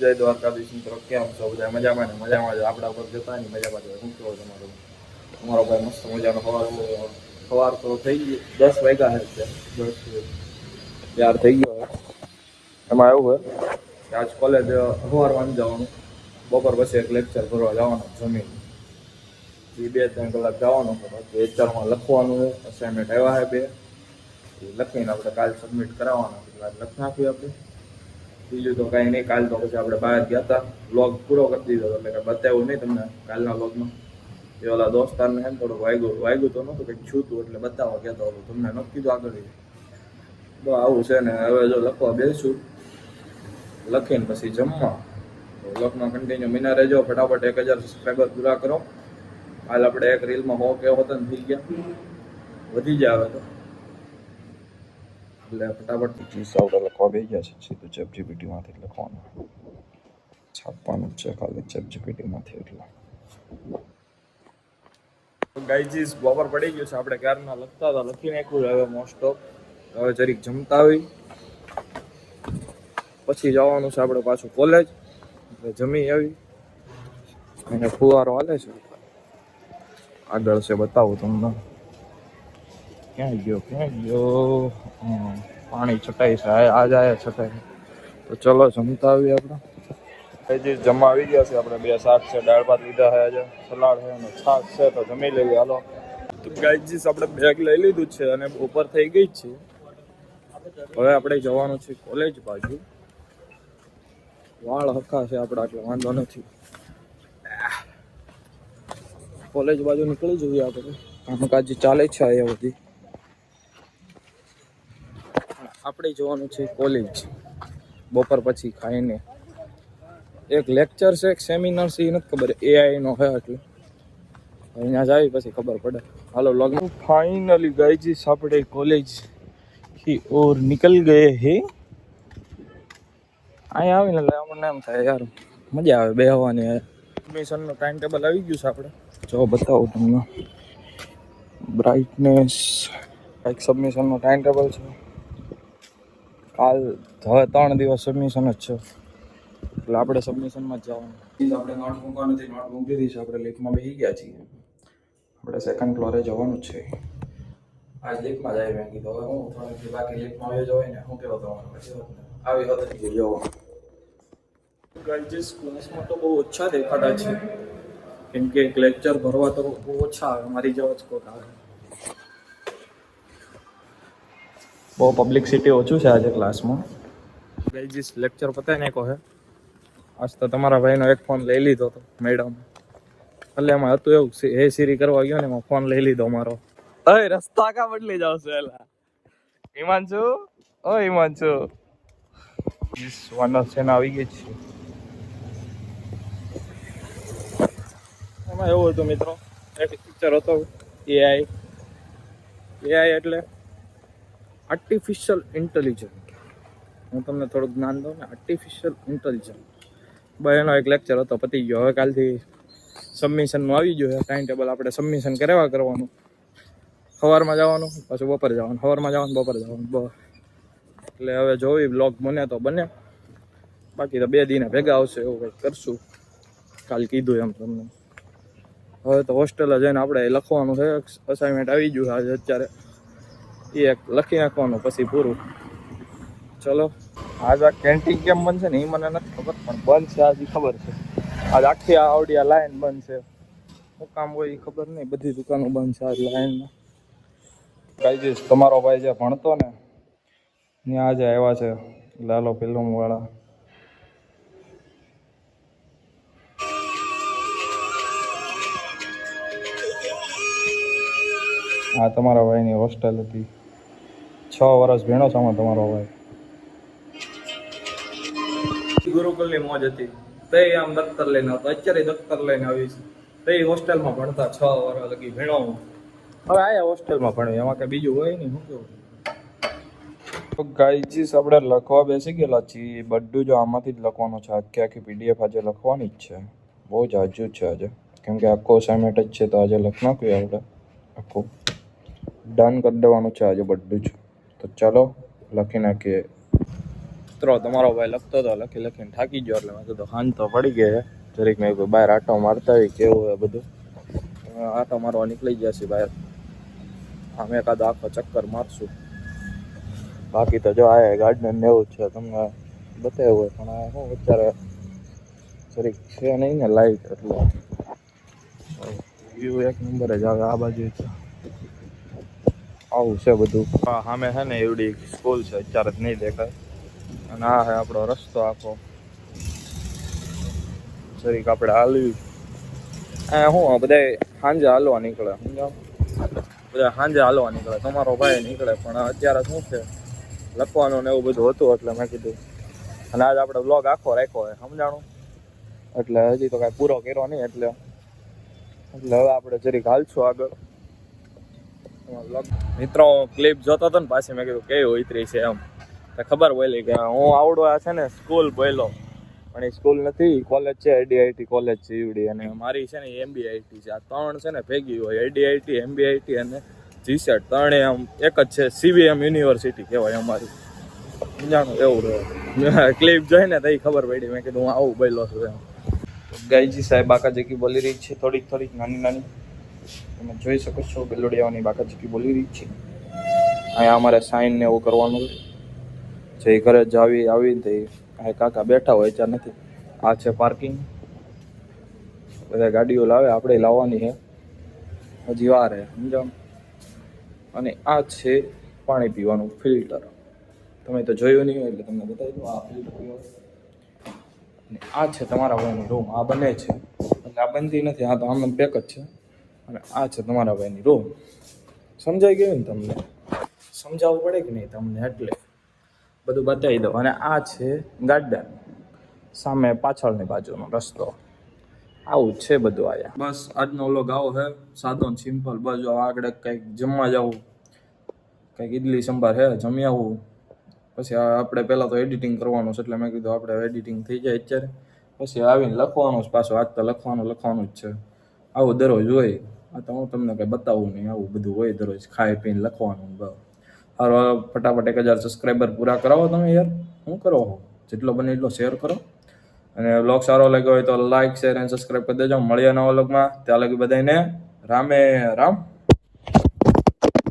જય દ્વારકાધીશ મિત્રો કેમ છો બધા? મજામાં ને? મજામાં જ? આપણા ઉપર જતા ને મજામાં જ શું કેવો તમારો? તમારો ભાઈ મસ્ત મજાનો સવાર સવાર તો થઈ ગઈ. દસ વાગ્યા છે દસ ત્યાર થઈ ગયો એમાં એવું હોય? કે આજ કોલેજ સવારમાં જવાનું. બપોર પછી એક લેક્ચર ભરવા જવાનું જમીન. એ બે ત્રણ કલાક જવાનું છે બાકી લેક્ચરમાં લખવાનું છે. અસાઇનમેન્ટ આવ્યા છે બે. એ લખીને આપણે કાલ સબમિટ કરાવવાના લખી નાખ્યું આપણે. બીજું તો કાંઈ નહીં કાલ તો પછી આપણે બહાર ગયા હતા. વ્લોગ પૂરો કરી દીધો એટલે કે બતાવ્યું નહીં તમને કાલના વ્લોગમાં એ ઓલા દોસ્તારને એમ થોડું વાગ્યું વાગ્યું તો નહોતું, કંઈક છૂતું એટલે બતાવવા કહેતો હતો તમને નક્કી કીધું આગળ તો આવું છે ને, હવે જો લખવા બેસું. લખીને પછી જમવા. તો વ્લોગમાં કન્ટિન્યુ મિના રહેજો ફટાફટ એક હજાર સબસ્ક્રાઈબર પૂરા કરો. કાલ આપણે એક રીલમાં હો કે હોતન થઈ ગયા. વધી જાય હવે તો. એટલે ફટાફટ ચીઝ આવડે લખવા બે ગયા છે સીધું ચેપ જીપીટીમાંથી લખવાનું. છાપવાનું છે ખાલી ચેપ જીપીટીમાંથી એટલે ગાઈજીસ બપોર પડી ગયો છે. આપણે ક્યારના લખતા હતા? લખી નાખ્યું હવે મોસ્ટ ઓફ હવે જરીક જમતા આવી પછી જવાનું છે આપણે પાછું કોલેજ એટલે જમી આવી. અને ફુવારો હાલે છે. આગળ છે બતાવું તમને. ક્યાં ગયો ક્યાં ગયો? પાણી છટાઈ છે, આ આ જાય છટાઈ. તો ચલો, જમતા આવીએ આપણે. હજી જમવા આવી ગયા છે આપણે, બે શાક છે, દાળ ભાત લીધા છે આજે, સલાડ છે અને છાશ છે, તો જમી લઈએ, હાલો. તો ગાઈજીસ આપણે બેગ લઈ લીધું છે અને ઉપર થઈ ગઈ જ છે. હવે આપણે જવાનું છે કોલેજ બાજુ. વાળ હરખા છે આપણા, એટલે વાંધો નથી. કોલેજ બાજુ નીકળી જઈએ આપણે. કામકાજ ચાલે છે અહીંયા બધી. આપણે જોવાનું છે કોલેજ બપોર પછી ખાઈને. એક લેક્ચર છે એક સેમિનાર છે એ નથી ખબર. એઆઈનો હે એટલે અહીંયા જાય પછી ખબર પડે. હાલો લોગ ફાઇનલી ગાઈજીસ આપણે કોલેજથી ઓર નીકળ ગયે હે. અહીંયા આવીને એટલે અમને એમ થાય યાર મજા આવે બે બેહવાની એડમિશનનો ટાઈમ ટેબલ આવી ગયું છે આપણે. જો બતાવું તમને. બ્રાઇટનેસ એક સબમિશનનો ટાઈમ ટેબલ છે. કાલ હવે ત્રણ દિવસ સબમિશન જ છે. એટલે આપણે સબમિશનમાં જ જવાનું. આપણે નોટ મૂકવાનું નથી નોટ મૂકી દીધી છે આપણે લીફમાં બેસી ગયા છીએ. આપણે સેકન્ડ ફ્લોરે જવાનું જ છે. આજ લીફમાં જાય મેં કીધું હવે હું થોડીક બાકી લીફમાં આવ્યો જવાય ને હું કેવો તમારો પછી વાત ને. આવી હતી જવાનું ગાઈજીસ ક્લાસમાં તો બહુ ઓછા દેખાતા છે. કેમ કે એક લેક્ચર ભરવા તો બહુ ઓછા આવે મારી જેવા જ કોક આવે. બહુ પબ્લિકસિટી ઓછું છે આજે ક્લાસમાં ગાઈજીસ લેક્ચર પતાય ને કહે આજ તો તમારા ભાઈનો એક ફોન લઈ લીધો હતો મેડમ એટલે એમાં હતું એવું હે સિરી કરવા ગયો ને એમાં ફોન લઈ લીધો મારો. અરે રસ્તા કા બદલી જાવ છો એલા? હિમાંશુ? ઓ હિમાંશુ. વન સેન આવી ગઈ છે. એમાં એવું હતું મિત્રો એક પિક્ચર હતો એઆઈ એઆઈ એટલે આર્ટિફિશિયલ ઇન્ટેલિજન્ટ હું તમને થોડુંક જ્ઞાન દઉં ને આર્ટિફિશિયલ ઇન્ટેલિજન્ટ બસ એનો એક લેક્ચર હતો, પતી ગયો. હવે કાલથી સબમિશનનું આવી ગયું છે. ટાઈમ ટેબલ આપણે સબમિશન કરાવવા કરવાનું? સવારમાં જવાનું, પાછું બપોરે જવાનું. સવારમાં જવાનું, બપોરે જવાનું. એટલે હવે જોવી બ્લોગ બને તો બને. બાકી તો બે દિને ભેગા આવશે, એવું કંઈક કરશું. કાલ કીધું એમ તમને. હવે તો હોસ્ટેલે જઈને આપણે લખવાનું છે. અસાઇનમેન્ટ આવી ગયું આજે અત્યારે. એ એક લખી નાખવાનું, પછી પૂરું. ચલો, આજ આ કેન્ટીન કેમ બનશે ને એ મને નથી ખબર, પણ છે આજે ખબર છે. આજ આખી આ આવડિયા લાઈન છે શું કામ હોય એ ખબર નહીં, બધી દુકાનો બંધ છે આજ લાઈનમાં ગાઈજીસ તમારો ભાઈ જે ભણતો ને ત્યાં આજે આવ્યા છે, લાલો ફિલ્મ વાળા. આ તમારા ભાઈની હોસ્ટેલ હતી. છ વર્ષ ભેણો છો આમાં તમારો ભાઈ ગુરુકુલની મોજ હતી. તે આમ દફતર લઈને આવતો. અત્યારે દફતર લઈને આવી છે. તે હોસ્ટેલમાં ભણતા છ વર્ષ લગી ભેણો. હવે આયા હોસ્ટેલમાં ભણ્યું. એમાં કઈ બીજું હોય નહીં શું કેવું? તો ગાઈજીસ આપણે લખવા બેસી ગયેલા છીએ બધું જો આમાંથી જ લખવાનું છે. આખી આખી પીડીએફ આજે લખવાની જ છે. બહુ જ આજુ જ છે આજે. કેમ કે આખો અસાઇનમેન્ટ જ છે તો આજે લખ નાખ્યું આપણે. આખું. ડન કરી દેવાનું છે આજે બધું જ. તો ચાલો લખી નાખીએ મિત્રો, તમારો ભાઈ લખતો હતો લખી લખીને થાકી ગયો એટલે મેં કીધું હાન તો પડી ગયા જરીક મેં કીધું બહાર આટો મારતા હોય, કેવું હોય બધું? આટો મારવા નીકળી ગયા છે બહાર. અમે કાદો આખો ચક્કર મારશું. બાકી તો જો આ ગાર્ડન ને એવું છે, તમને બતાવ્યું હોય, પણ આ શું અત્યારે જરીક છે નહીં ને લાઈટ એટલે વ્યૂ એક નંબર જ આવે, આ બાજુ છે. આવું છે બધું. હા, સામે છે ને એવડી સ્કૂલ છે, અત્યારે જ નહીં દેખાય. અને આ છે આપણો રસ્તો આખો. જરીક આપણે હાલવી. આ શું બધા સાંજે હાલવા નીકળે બધા સાંજે હાલવા નીકળે. તમારો ભાઈ નીકળે, પણ અત્યારે શું છે? લખવાનું ને એવું બધું હતું, એટલે મેં કીધું. અને આજ આપણે બ્લોગ આખો રાખ્યો હોય સમજાણું? એટલે હજી તો કાંઈ પૂરો કર્યો નહીં, એટલે એટલે હવે આપણે જરીક હાલશું આગળ. મિત્રો ક્લિપ જોતો હતો ને પાછી મેં કીધું, કેવી ઉતરી છે એમ. તો ખબર પડેલી કે હું આવડો આ છે ને સ્કૂલ બોલ્યો પણ એ સ્કૂલ નથી કોલેજ છે એડીઆઈટી કોલેજ છે યુડી અને મારી છે ને એમબીઆઈટી છે. આ ત્રણ છે ને ભેગી હોય એડીઆઈટી એમબીઆઈટી અને જીસેટ ત્રણે આમ એક જ છે સીવીએમ યુનિવર્સિટી કહેવાય અમારી. જાણું એવું રહે ક્લિપ જોઈને તો ખબર પડી. મેં કીધું, હું આવું બોલ્યો છું એમ. ગાયજી સાહેબ બાકાજીકી બોલી રહી છે થોડીક થોડીક, નાની નાની. તમે જોઈ શકો છો બેલોડિયાઓની બાકાજીકી બોલી રહી છે. અહીંયા અમારે સાઈન ને એવું કરવાનું જે ઘરે જ આવી આવી તે અહીં કાકા બેઠા હોય, ત્યાં નથી. આ છે પાર્કિંગ બધા ગાડીઓ લાવે, આપણે લાવવાની છે. હજી વાર હે સમજાવ? અને આ છે પાણી પીવાનું ફિલ્ટર તમે તો જોયું નહીં હોય એટલે તમને બતાવી દઉં, આ ફિલ્ટર પીવાનું. અને આ છે તમારા ભાઈનો રૂમ આ બને છે. એટલે આ બનતી નથી, આ તો આમ પેક જ છે. અને આ છે તમારા ભાઈની રૂમ સમજાઈ ગયું ને તમને? સમજાવવું પડે કે નહીં તમને? એટલે બધું બતાવી દઉં. અને આ છે ગાર્ડન સામે પાછળની બાજુનો રસ્તો. આવું છે બધું આયા બસ, આજનો વ્લોગ આવો હે. સાદો ને સિમ્પલ બસ, જો આગળ કંઈક જમવા જવું. કંઈક ઇડલી સંભાર હે, જમી આવું. પછી આપણે પહેલાં તો એડિટિંગ કરવાનું છે એટલે મેં કીધું આપણે એડિટિંગ થઈ જાય અત્યારે. પછી આવીને લખવાનું જ પાછું. આજ તો લખવાનું લખવાનું જ છે. આવું દરરોજ હોય. આ તો હું તમને કંઈ બતાવું નહીં, આવું બધું હોય દરરોજ ખાઈ પીને લખવાનું બસ. હારો ફટાફટ એક હજાર સબસ્ક્રાઈબર પૂરા કરાવો તમે યાર. શું કરો હો? જેટલો બને એટલો શેર કરો. અને વ્લોગ સારો લાગ્યો હોય તો લાઈક શેર અને સબસ્ક્રાઈબ કરી દેજો. મળીએ નવા વ્લોગમાં ત્યાં લગી બધાને રામે રામ.